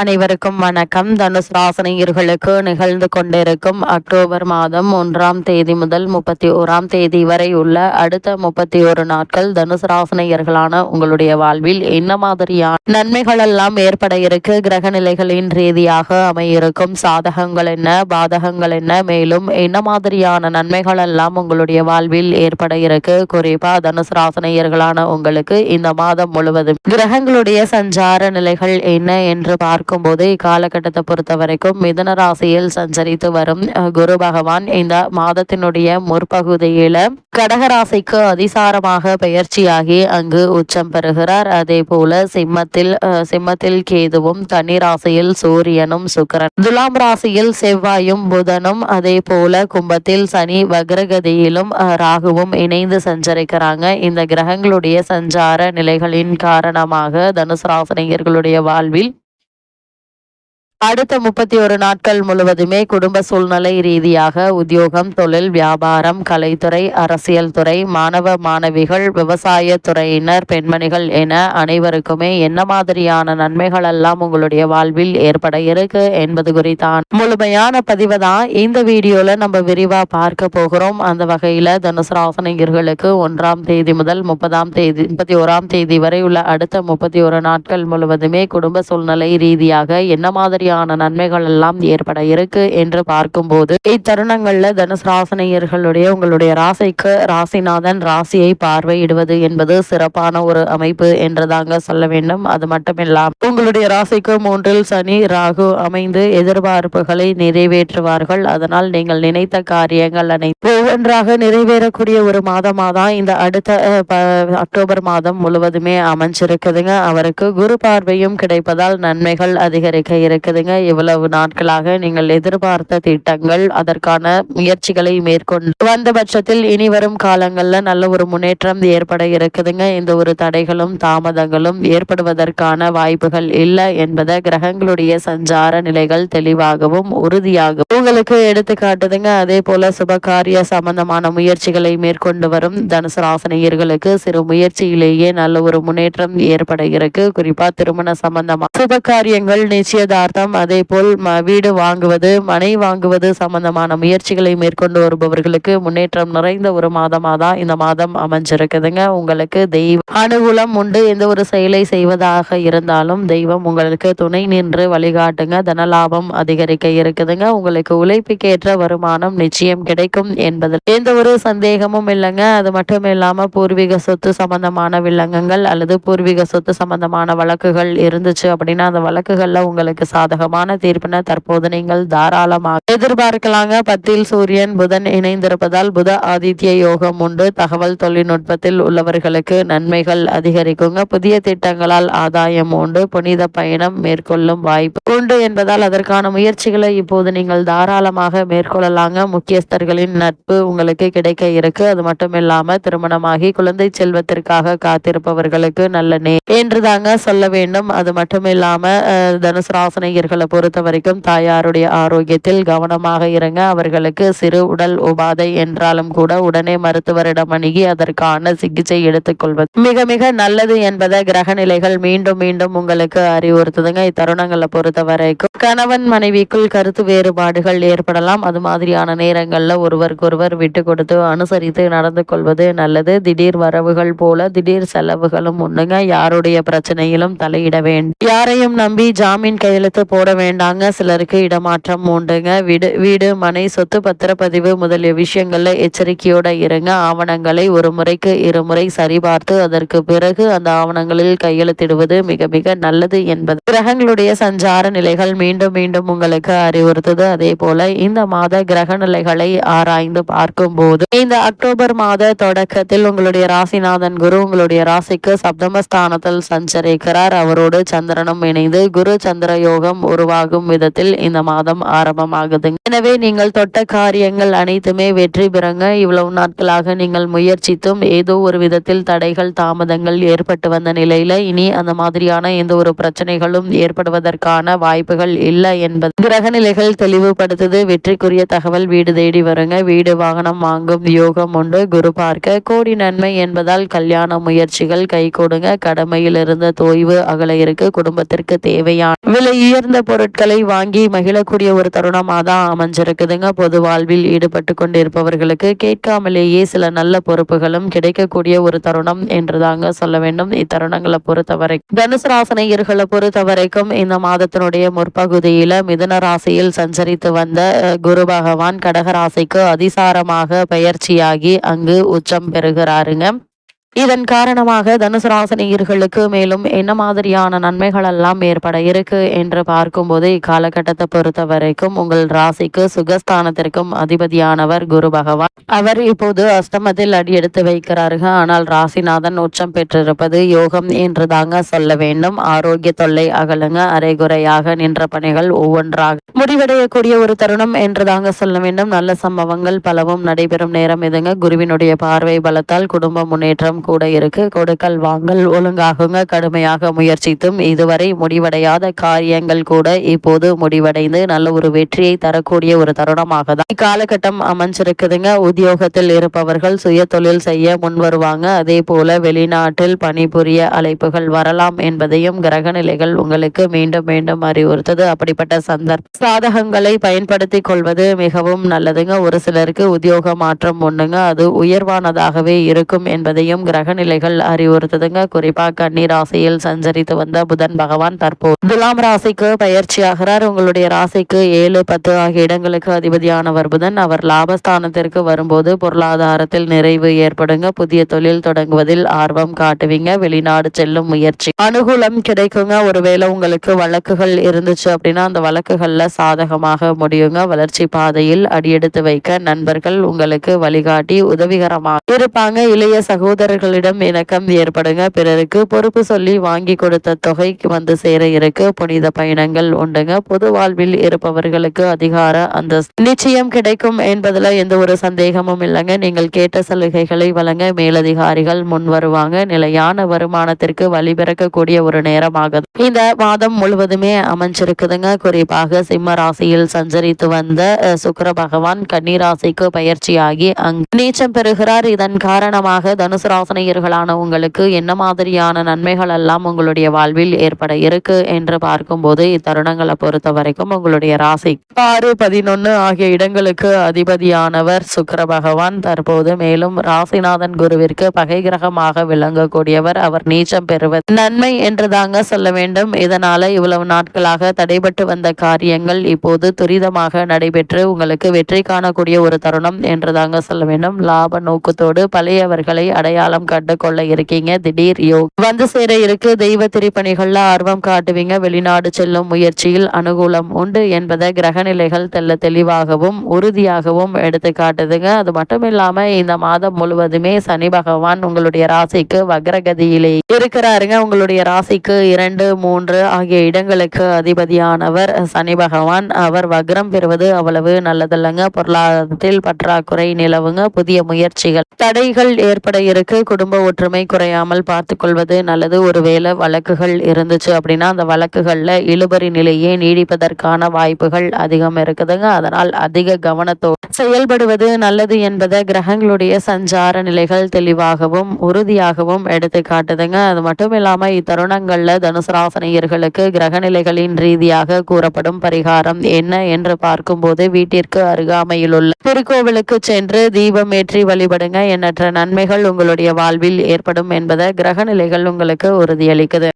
அனைவருக்கும் வணக்கம். தனுஷ் ராசனையர்களுக்கு நிகழ்ந்து கொண்டிருக்கும் அக்டோபர் மாதம் ஒன்றாம் தேதி முதல் முப்பத்தி ஓராம் தேதி வரை உள்ள அடுத்த முப்பத்தி ஒரு நாட்கள் தனுஷ் ராசனையர்களான உங்களுடைய வாழ்வில் என்ன மாதிரியான நன்மைகள் எல்லாம் ஏற்பட இருக்கு கிரக நிலைகளின் ரீதியாக அமையிருக்கும் சாதகங்கள் என்ன பாதகங்கள் என்ன மேலும் என்ன மாதிரியான நன்மைகள் எல்லாம் உங்களுடைய வாழ்வில் ஏற்பட இருக்கு? குறிப்பா தனுஷ் ராசனையர்களான உங்களுக்கு இந்த மாதம் முழுவதும் கிரகங்களுடைய சஞ்சார நிலைகள் என்ன என்று பார்க்கும்போது இக்காலகட்டத்தை பொறுத்த வரைக்கும் மிதன ராசியில் சஞ்சரித்து வரும் குரு பகவான் இந்த மாதத்தினுடைய முற்பகுதியில கடகராசிக்கு அதிசாரமாக பெயர்ச்சியாகி அங்கு உச்சம் பெறுகிறார். அதே போல சிம்மத்தில் சிம்மத்தில் கேதுவும் தனி ராசியில் சூரியனும் சுக்கரன். துலாம் ராசியில் செவ்வாயும் புதனும் அதே போல கும்பத்தில் சனி வக்ரகதியிலும் ராகுவும் இணைந்து சஞ்சரிக்கிறாங்க. இந்த கிரகங்களுடைய சஞ்சார நிலைகளின் காரணமாக தனுசு ராசினியர்களுடைய வாழ்வில் அடுத்த முப்பத்தி ஒரு நாட்கள் முழுவதுமே குடும்ப சூழ்நிலை ரீதியாக உத்தியோகம் தொழில் வியாபாரம் கலைத்துறை அரசியல் துறை மாணவ மாணவிகள் விவசாய துறையினர் பெண்மணிகள் என அனைவருக்குமே என்ன மாதிரியான நன்மைகள் எல்லாம் உங்களுடைய வாழ்வில் ஏற்பட இருக்கு என்பது குறித்தான். முழுமையான பதிவு தான் இந்த வீடியோல நம்ம விரிவா பார்க்க போகிறோம். அந்த வகையில தனுசு ராசனிகர்களுக்கு ஒன்றாம் தேதி முதல் முப்பதாம் தேதி முப்பத்தி ஓராம் தேதி வரை உள்ள அடுத்த முப்பத்தி ஒரு நாட்கள் முழுவதுமே குடும்ப சூழ்நிலை ரீதியாக என்ன மாதிரியான நன்மைகள் எல்லாம் ஏற்பட இருக்கு என்று பார்க்கும்போது இத்தருணங்கள்ல தனுசு ராசினியர்களுடைய உங்களுடைய ராசிக்கு ராசிநாதன் ராசியை பார்வையிடுவது என்பது சிறப்பான ஒரு அமைப்பு என்றுதாங்க சொல்ல வேண்டும். அது மட்டுமில்லாம் உங்களுடைய ராசிக்கு மூன்றில் சனி ராகு அமைந்து எதிர்பார்ப்புகளை நிறைவேற்றுவார்கள். அதனால் நீங்கள் நினைத்த காரியங்கள் அனைத்து ஒவ்வொன்றாக நிறைவேறக்கூடிய ஒரு மாதமா தான் இந்த அடுத்த அக்டோபர் மாதம் முழுவதுமே அமைஞ்சிருக்குதுங்க. அவருக்கு குரு பார்வையும் கிடைப்பதால் நன்மைகள் அதிகரிக்க இருக்குது. இருக்குதுங்க இவ்வளவு நாட்களாக நீங்கள் எதிர்பார்த்த திட்டங்கள் அதற்கான முயற்சிகளை மேற்கொண்டு வந்த பட்சத்தில் இனி வரும் காலங்களில் நல்ல ஒரு முன்னேற்றம் ஏற்பட இருக்குதுங்க. இந்த ஒரு தடைகளும் தாமதங்களும் ஏற்படுவதற்கான வாய்ப்புகள் இல்லை என்பதை கிரகங்களுடைய சஞ்சார நிலைகள் தெளிவாகவும் உறுதியாகவும் உங்களுக்கு எடுத்துக்காட்டுதுங்க அதே போல சுபகாரிய சம்பந்தமான முயற்சிகளை மேற்கொண்டு வரும் தனுசு ராசனியர்களுக்கு சிறு முயற்சியிலேயே நல்ல ஒரு முன்னேற்றம் ஏற்பட இருக்கு. குறிப்பா திருமண சம்பந்தமா சுப காரியங்கள் நிச்சயதார்த்தம் அதே போல் வீடு வாங்குவது மனை வாங்குவது சம்பந்தமான முயற்சிகளை மேற்கொண்டு வருபவர்களுக்கு முன்னேற்றம் நிறைந்த ஒரு மாதமாக தான் இந்த மாதம் அமைஞ்சிருக்குதுங்க. உங்களுக்கு தெய்வ அனுகூலம் உண்டு. எந்த ஒரு செயலை செய்வதாக இருந்தாலும் தெய்வம் உங்களுக்கு துணை நின்று வழிகாட்டுங்க. தனலாபம் அதிகரிக்க இருக்குதுங்க. உங்களுக்கு உழைப்புக்கேற்ற வருமானம் நிச்சயம் கிடைக்கும் என்பதில் எந்த ஒரு சந்தேகமும் இல்லைங்க. அது மட்டும் இல்லாமல் பூர்வீக சொத்து சம்பந்தமான வில்லங்கங்கள் அல்லது பூர்வீக சொத்து சம்பந்தமான வழக்குகள் இருந்துச்சு அப்படின்னா அந்த வழக்குகள்ல உங்களுக்கு சாதகமான தீர்ப்பின தற்போது நீங்கள் தாராளமாக எதிர்பார்க்கலாங்க. பத்தில் சூரியன் புதன் இணைந்திருப்பதால் புத ஆதித்ய யோகம் உண்டு. தகவல் தொழில்நுட்பத்தில் உள்ளவர்களுக்கு நன்மைகள் அதிகரிக்குங்க. புதிய திட்டங்களால் ஆதாயம் உண்டு. புனித பயணம் மேற்கொள்ளும் வாய்ப்பு உண்டு என்பதால் அதற்கான முயற்சிகளை இப்போது நீங்கள் தாராளமாக மேற்கொள்ளலாங்க. முக்கியஸ்தர்களின் நட்பு உங்களுக்கு கிடைக்க இருக்கு. அது மட்டும் இல்லாம திருமணமாகி குழந்தை செல்வத்திற்காக காத்திருப்பவர்களுக்கு நல்ல நே என்று தாங்க சொல்ல வேண்டும். அது மட்டும் இல்லாம தனுசு ராசனையர்களை பொறுத்த வரைக்கும் தாயாருடைய ஆரோக்கியத்தில் கவனமாக இருங்க. அவர்களுக்கு சிறு உடல் உபாதை என்றாலும் கூட உடனே மருத்துவரிடம் அணுகி அதற்கான சிகிச்சை எடுத்துக்கொள்வது மிக மிக நல்லது என்பதை கிரக நிலைகள் மீண்டும் மீண்டும் உங்களுக்கு அறிவுறுத்துதுங்க. இத்தருணங்களை பொறுத்த வரைக்கும் கணவன் மனைவிக்குள் கருத்து வேறுபாடுகள் ஏற்படலாம். அது மாதிரியான நேரங்கள்ல ஒருவருக்கொருவர் விட்டு கொடுத்து அனுசரித்து நடந்து கொள்வது நல்லது. திடீர் வரவுகள் போல திடீர் செலவுகளும் உண்டுங்க. யாருடைய பிரச்சனையிலும் தலையிட வேண்டும் யாரையும் நம்பி ஜாமீன் கையெழுத்து போட வேண்டாங்க. சிலருக்கு இடமாற்றம் உண்டுங்க. வீடு வீடு மனை சொத்து பத்திரப்பதிவு முதலிய விஷயங்களில் எச்சரிக்கையோட இருங்க. ஆவணங்களை ஒரு முறைக்கு இருமுறை சரிபார்த்து அதற்கு பிறகு அந்த ஆவணங்களில் கையெழுத்திடுவது மிக மிக நல்லது என்பது. கிரகங்களுடைய சஞ்சார நிலைகள் மீண்டும் மீண்டும் உங்களுக்கு அறிவுறுத்தது. அதே போல இந்த மாத கிரக நிலைகளை ஆராய்ந்து பார்க்கும்போது இந்த அக்டோபர் மாத தொடக்கத்தில் உங்களுடைய ராசிநாதன் குரு உங்களுடைய ராசிக்கு சப்தமஸ்தானத்தில் சஞ்சரிக்கிறார். அவரோடு சந்திரனும் இணைந்து குரு சந்திர யோகம் உருவாகும் விதத்தில் இந்த மாதம் ஆரம்பமாகுது எனவே நீங்கள் தொட்ட காரியங்கள் அனைத்துமே வெற்றி பெறுங்க. இவ்வளவு நாட்களாக நீங்கள் முயற்சித்தும் ஏதோ ஒரு விதத்தில் தடைகள் தாமதங்கள் ஏற்பட்டு வந்த நிலையில இனி அந்த மாதிரியான எந்த ஒரு பிரச்சனைகளும் ஏற்படுவதற்கான வாய்ப்புகள் இல்லை என்பது. கிரக நிலைகள் தெளிவுபடுத்துது. வெற்றிக்குரிய தகவல் வீடு தேடி வருங்க. வீடு வாகனம் வாங்கும் யோகம் உண்டு. குரு பார்க்க கோடி நன்மை என்பதால் கல்யாண முயற்சிகள் கை கொடுங்க. கடமையில் இருந்த தோய்வு அகல இருக்கு. குடும்பத்திற்கு தேவையான விலை உயர்ந்த உயர்ந்த பொருட்களை வாங்கி மகிழக்கூடிய ஒரு தருணமாக தான் அமைஞ்சிருக்குதுங்க. பொது வாழ்வில் ஈடுபட்டு கொண்டிருப்பவர்களுக்கு கேட்காமலேயே சில நல்ல பொறுப்புகளும் கிடைக்கக்கூடிய ஒரு தருணம் என்று தாங்க சொல்ல வேண்டும். இத்தருணங்களை பொறுத்தவரை தனுசு ராசனையர்களை பொறுத்த வரைக்கும் இந்த மாதத்தினுடைய முற்பகுதியில மிதுன ராசியில் சஞ்சரித்து வந்த குரு பகவான் கடகராசிக்கு அதிசாரமாக பயிற்சியாகி அங்கு உச்சம் பெறுகிறாருங்க. இதன் காரணமாக தனுசு ராசினியர்களுக்கு மேலும் என்ன மாதிரியான நன்மைகள் எல்லாம் ஏற்பட இருக்கு என்று பார்க்கும்போது இக்காலகட்டத்தை பொறுத்த வரைக்கும் உங்கள் ராசிக்கு சுகஸ்தானத்திற்கும் அதிபதியானவர் குரு பகவான். அவர் இப்போது அஷ்டமத்தில் அடி எடுத்து வைக்கிறாருங்க ஆனால் ராசிநாதன் உச்சம் பெற்றிருப்பது யோகம் என்று தாங்க சொல்ல வேண்டும். ஆரோக்கிய தொல்லை அகலுங்க. அரைகுறையாக நின்ற பணிகள் ஒவ்வொன்றாக முடிவடையக்கூடிய ஒரு தருணம் என்று தாங்க சொல்ல வேண்டும். நல்ல சம்பவங்கள் பலவும் நடைபெறும் நேரம் இதுங்க. குருவினுடைய பார்வை பலத்தால் குடும்ப முன்னேற்றம் கூட இருக்கு. கொடுக்கல் வாங்கல் ஒழுங்காகுங்க. கடுமையாக முயற்சித்தும் இதுவரை முடிவடையாத காரியங்கள் கூட இப்போது முடிவடைந்து நல்ல ஒரு வெற்றியை தரக்கூடிய ஒரு தருணமாக தான் இக்காலகட்டம் அமைஞ்சிருக்குதுங்க. உத்தியோகத்தில் இருப்பவர்கள் சுய தொழில் செய்ய முன் வருவாங்க. அதே போல வெளிநாட்டில் பணிபுரிய அழைப்புகள் வரலாம் என்பதையும் கிரக நிலைகள் உங்களுக்கு மீண்டும் மீண்டும் அறிவுறுத்தது. அப்படிப்பட்ட சந்தர்ப்ப சாதகங்களை பயன்படுத்திக் கொள்வது மிகவும் நல்லதுங்க. ஒரு சிலருக்கு உத்தியோக மாற்றம் ஒண்ணுங்க அது உயர்வானதாகவே இருக்கும் என்பதையும் கிரக நிலைகள் அறிவுறுத்துதுங்க. குறிப்பா கன்னி ராசியில் சஞ்சரித்து வந்த புதன் பகவான் தற்போது துலாம் ராசிக்கு பயிற்சியாகிறார். உங்களுடைய ராசிக்கு ஏழு பத்து ஆகிய இடங்களுக்கு அதிபதியானவர் புதன். அவர் லாபஸ்தானத்திற்கு வரும்போது பொருளாதாரத்தில் நிறைவு ஏற்படுங்க. புதிய தொழில் தொடங்குவதில் ஆர்வம் காட்டுவீங்க. வெளிநாடு செல்லும் முயற்சி அனுகூலம் கிடைக்குங்க. ஒருவேளை உங்களுக்கு வழக்குகள் இருந்துச்சு அப்படின்னா அந்த வழக்குகள்ல சாதகமாக முடியுங்க. வளர்ச்சி பாதையில் அடியெடுத்து வைக்க நண்பர்கள் உங்களுக்கு வழிகாட்டி உதவிகரமாக இருப்பாங்க. இளைய சகோதரர்களிடம் இணக்கம் ஏற்படுங்க. பிறருக்கு பொறுப்பு சொல்லி வாங்கி கொடுத்த தொகைக்கு வந்து சேர இருக்கு. புனித பயணங்கள் உண்டுங்க. பொது வாழ்வில் இருப்பவர்களுக்கு அதிகார அந்த நிச்சயம் கிடைக்கும் என்பதுல எந்த ஒரு சந்தேகமும் இல்லைங்க. நீங்கள் கேட்ட சலுகைகளை வழங்க மேலதிகாரிகள் முன் வருவாங்க. நிலையான வருமானத்திற்கு வழிபிறக்கக்கூடிய ஒரு நேரமாக இந்த மாதம் முழுவதுமே அமைஞ்சிருக்குதுங்க. குறிப்பாக சிம்ம ராசியில் சஞ்சரித்து வந்த சுக்கர பகவான் கன்னிராசிக்கு பயிற்சியாகி அங்கு நீச்சம் பெறுகிறார். இதன் காரணமாக தனுசு ராசினியர்களான உங்களுக்கு என்ன மாதிரியான நன்மைகள் எல்லாம் உங்களுடைய வாழ்வில் ஏற்பட இருக்கு என்று பார்க்கும்போது இத்தருணங்களை பொறுத்த வரைக்கும் உங்களுடைய ராசி. ஆறு பதினொன்று ஆகிய இடங்களுக்கு அதிபதியானவர் சுக்கர பகவான். தற்போது மேலும் ராசிநாதன் குருவிற்கு பகை கிரகமாக விளங்கக்கூடியவர். அவர் நீச்சம் பெறுவது நன்மை என்று தாங்க சொல்ல வேண்டும். இதனால இவ்வளவு நாட்களாக தடைபட்டு வந்த காரியங்கள் இப்போது துரிதமாக நடைபெற்று உங்களுக்கு வெற்றி காணக்கூடிய ஒரு தருணம் என்று தாங்க சொல்ல வேண்டும். லாப நோக்கத்தோடு பழையவர்களை அடையாளம் கண்டு கொள்ள இருக்கீங்க. திடீர் யோக் வந்து சேர இருக்கு. தெய்வ திருப்பணிகள்ல ஆர்வம் காட்டுவீங்க. வெளிநாடு செல்லும் முயற்சியில் அனுகூலம் உண்டு என்பதை கிரகநிலைகள் தெல்ல தெளிவாகவும் உறுதியாகவும் எடுத்து காட்டுதுங்க. அது மட்டும் இல்லாம இந்த மாதம் முழுவதுமே சனி பகவான் உங்களுடைய ராசிக்கு வக்ரகதியிலே இருக்கிறாருங்க. உங்களுடைய ராசிக்கு இரண்டு மூன்று ஆகிய இடங்களுக்கு அதிபதியானவர் சனி பகவான். அவர் வக்ரம் பெறுவது அவ்வளவு நல்லதல்லங்க. பொருளாதாரத்தில் பற்றாக்குறை நிலவுங்க. புதிய முயற்சிகள் தடைகள் ஏற்பட இருக்கு. குடும்ப ஒற்றுமை குறையாமல் பார்த்து கொள்வது நல்லது. ஒருவேளை வழக்குகள் இருந்துச்சு அப்படின்னா அந்த வழக்குகளில் இழுபறி நிலையே நீடிப்பதற்கான வாய்ப்புகள் அதிகம் இருக்குதுங்க. அதனால் அதிக கவனத்தோடு செயல்படுவது நல்லது என்பதை கிரகங்களுடைய சஞ்சார நிலைகள் தெளிவாகவும் உறுதியாகவும் எடுத்து காட்டுதுங்க. அது மட்டும் இல்லாமல் இத்தருணங்களில் தனுசு ராசினியர்களுக்கு கிரக நிலைகளின் ரீதியாக கூறப்படும் பரிகாரம் என்ன என்று பார்க்கும்போது வீட்டிற்கு அருகாமையில் உள்ள திருக்கோவிலுக்கு சென்று தீபம் ஏற்றி வழிபடுங்க. எண்ணற்ற நன்மைகள் உங்களுடைய வாழ்வில் ஏற்படும் என்பதை கிரக நிலைகள் உங்களுக்கு உறுதியளிக்குது.